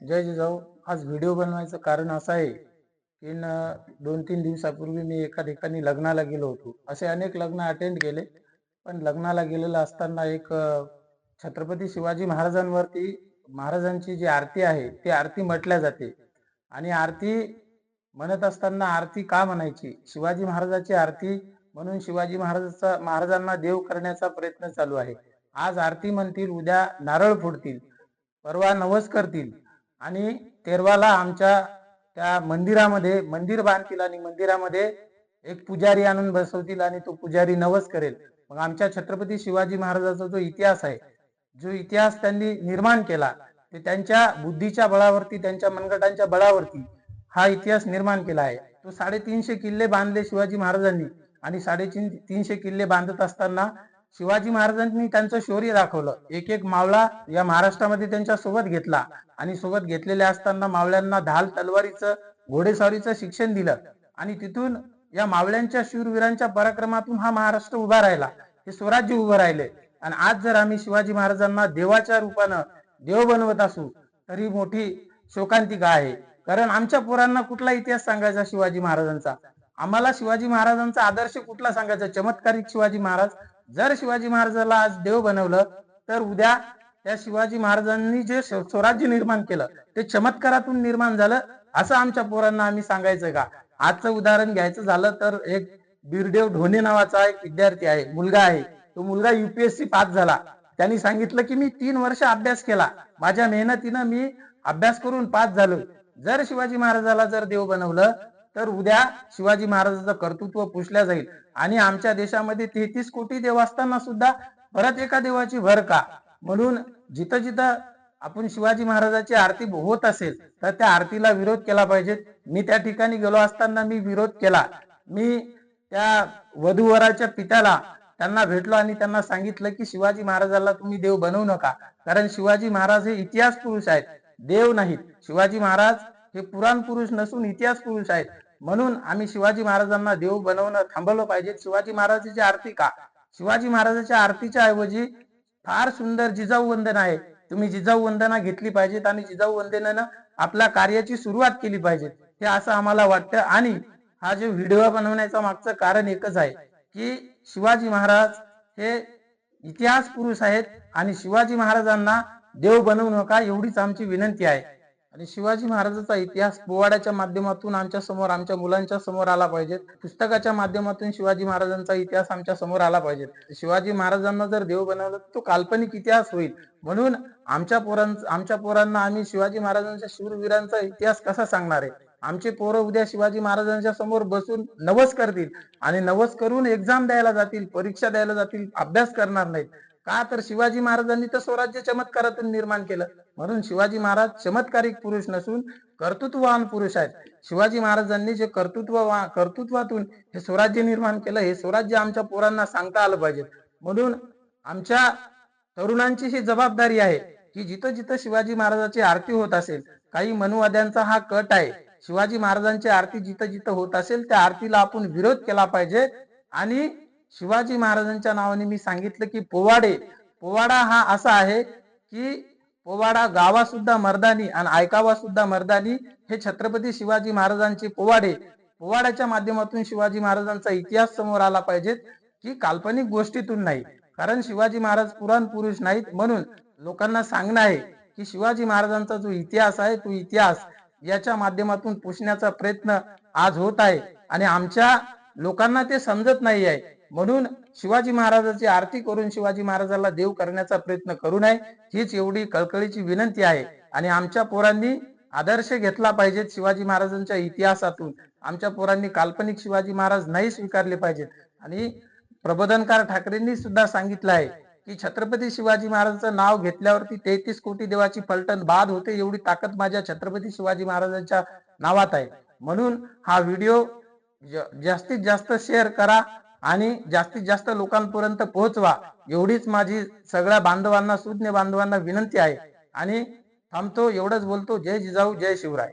जय जिजाऊ आज व्हिडिओ बनवायचं कारण असं आहे की न दोन तीन दिवसापूर्वी मी एका ठिकाणी लग्नाला गेलो होतो. असे अनेक लग्न अटेंड केले. पण लग्नाला गेलेलं असताना एक छत्रपती शिवाजी महाराजांवरती महाराजांची जी आरती आहे ती आरती म्हटल्या जाते. आणि आरती म्हणत असताना आरती का म्हणायची? शिवाजी महाराजाची आरती म्हणून शिवाजी महाराजाचा महाराजांना देव करण्याचा प्रयत्न चालू आहे. आज आरती म्हणतील उद्या नारळ फोडतील परवा नवस करतील. आणि तेरवाला आमच्या त्या मंदिरामध्ये मंदिर बांधतील आणि मंदिरामध्ये एक पुजारी आणून बसवतील आणि तो पुजारी नवस करेल. मग आमच्या छत्रपती शिवाजी महाराजाचा जो इतिहास आहे जो इतिहास त्यांनी निर्माण केला ते त्यांच्या बुद्धीच्या बळावरती त्यांच्या मनगटांच्या बळावरती हा इतिहास निर्माण केला आहे. तो साडेतीनशे किल्ले बांधले शिवाजी महाराजांनी आणि साडेतीन तीनशे किल्ले बांधत असताना शिवाजी महाराजांनी त्यांचं शौर्य दाखवलं. एक एक मावळा या महाराष्ट्रामध्ये त्यांच्यासोबत घेतला. आणि सोबत घेतलेले असताना मावळ्यांना ढाल तलवारीचं घोडेस्वारीचं शिक्षण दिलं. आणि तिथून या मावळ्यांच्या शूरवीरांच्या पराक्रमातून हा महाराष्ट्र उभा राहिला. हे स्वराज्य उभं राहिले. आणि आज जर आम्ही शिवाजी महाराजांना देवाच्या रूपानं देव बनवत असू तरी मोठी शोकांतिका आहे. कारण आमच्या पोरांना कुठला इतिहास सांगायचा शिवाजी महाराजांचा? आम्हाला शिवाजी महाराजांचा आदर्श कुठला सांगायचा? चमत्कारिक शिवाजी महाराज जर शिवाजी महाराजाला आज देव बनवलं तर उद्या त्या शिवाजी महाराजांनी जे स्वराज्य निर्माण केलं ते चमत्कारातून निर्माण झालं असं आमच्या पोरांना आम्ही सांगायचं का? आजचं उदाहरण घ्यायचं झालं तर एक बिरदेव ढोणे नावाचा एक विद्यार्थी आहे मुलगा आहे. तो मुलगा युपीएससी पास झाला. त्यांनी सांगितलं की मी तीन वर्ष अभ्यास केला. माझ्या मेहनतीनं मी अभ्यास करून पास झालो जर शिवाजी महाराजाला जर देव बनवलं तर उद्या शिवाजी महाराजाचं कर्तृत्व पुसल्या जाईल. आणि आमच्या देशामध्ये तेहतीस कोटी देव असताना सुद्धा परत एका देवाची भर का? म्हणून जिथं जिथं आपण शिवाजी महाराजाची आरती होत असेल तर त्या आरतीला विरोध केला पाहिजे. मी त्या ठिकाणी गेलो असताना मी विरोध केला. मी त्या वधूवराच्या पित्याला त्यांना भेटलो आणि त्यांना सांगितलं की शिवाजी महाराजाला तुम्ही देव बनवू नका. कारण शिवाजी महाराज हे इतिहास पुरुष आहेत. देव नाहीत. शिवाजी महाराज हे पुराण पुरुष नसून इतिहास पुरुष आहेत. म्हणून आम्ही शिवाजी महाराजांना देव बनवणं थांबवलं पाहिजे. शिवाजी महाराजाची आरती का? शिवाजी महाराजाच्या आरतीच्या ऐवजी फार सुंदर जिजाऊ वंदन आहे. तुम्ही जिजाऊ वंदना घेतली पाहिजेत आणि जिजाऊ वंदनानं आपल्या कार्याची सुरुवात केली पाहिजे हे असं आम्हाला वाटतं आणि हा जो व्हिडिओ बनवण्याचं मागचं कारण एकच आहे की शिवाजी महाराज हे इतिहास पुरुष आहेत आणि शिवाजी महाराजांना देव बनवू नका एवढीच आमची विनंती आहे. आणि शिवाजी महाराजांचा इतिहास पोवाड्याच्या माध्यमातून आमच्यासमोर आमच्या मुलांच्या समोर आला पाहिजे. पुस्तकाच्या माध्यमातून शिवाजी महाराजांचा इतिहास आमच्यासमोर आला पाहिजे. शिवाजी महाराजांना जर देव बनवलं तो काल्पनिक इतिहास होईल. म्हणून आमच्या पोरांचा आमच्या पोरांना आम्ही शिवाजी महाराजांच्या शूरवीरांचा इतिहास कसा सांगणार आहे? आमचे पोरं उद्या शिवाजी महाराजांच्या समोर बसून नवस करतील. आणि नवस करून एक्झाम द्यायला जातील परीक्षा द्यायला जातील अभ्यास करणार नाहीत. का तर शिवाजी महाराजांनी तर स्वराज्य चमत्कारातून निर्माण केलं. म्हणून शिवाजी महाराज चमत्कारिक पुरुष नसून कर्तृत्ववान पुरुष आहेत. शिवाजी महाराजांनी जे कर्तृत्व कर्तृत्वातून हे स्वराज्य निर्माण केलं हे स्वराज्य आमच्या पोरांना सांगता आलं पाहिजे. म्हणून आमच्या तरुणांची ही जबाबदारी आहे की जिथं जिथं शिवाजी महाराजाची आरती होत असेल काही मनुवाद्यांचा हा कट आहे. शिवाजी महाराजांची आरती जिथं जिथं होत असेल त्या आरतीला आपण विरोध केला पाहिजे आणि शिवाजी महाराजांच्या नावाने मी सांगितलं की पोवाडे पोवाडा हा असा आहे की पोवाडा गावा सुद्धा मर्दानी आणि ऐकावा सुद्धा मर्दानी हे छत्रपती शिवाजी महाराजांचे पोवाडे. पोवाड्याच्या माध्यमातून शिवाजी महाराजांचा इतिहास समोर आला पाहिजेत की काल्पनिक गोष्टीतून नाही. कारण शिवाजी महाराज पुराण पुरुष नाहीत म्हणून लोकांना सांगणं आहे की शिवाजी महाराजांचा जो इतिहास आहे तो इतिहास याच्या माध्यमातून पुसण्याचा प्रयत्न आज होत आहे आणि आमच्या लोकांना ते समजत नाही आहे म्हणून शिवाजी महाराजाची आरती करून शिवाजी महाराजाला देव करण्याचा प्रयत्न करू नये हीच एवढी कळकळीची विनंती आहे. आणि आमच्या पोरांनी आदर्श घेतला पाहिजेत शिवाजी महाराजांच्या इतिहासातून. आमच्या पोरांनी काल्पनिक शिवाजी महाराज नाही स्वीकारले पाहिजेत. आणि प्रबोधनकार ठाकरेंनी सुद्धा सांगितलं आहे की छत्रपती शिवाजी महाराजांचं नाव घेतल्यावरती तेहतीस कोटी देवाची पलटण बाद होते एवढी ताकद माझ्या छत्रपती शिवाजी महाराजांच्या नावात आहे. म्हणून हा व्हिडिओ जास्तीत जास्त शेअर करा. आणि जास्तीत जास्त लोकांपर्यंत पोहोचवा. एवढीच माझी सगळ्या बांधवांना सुज्ञ बांधवांना विनंती आहे. आणि थांबतो एवढंच बोलतो. जय जिजाऊ जय शिवराय.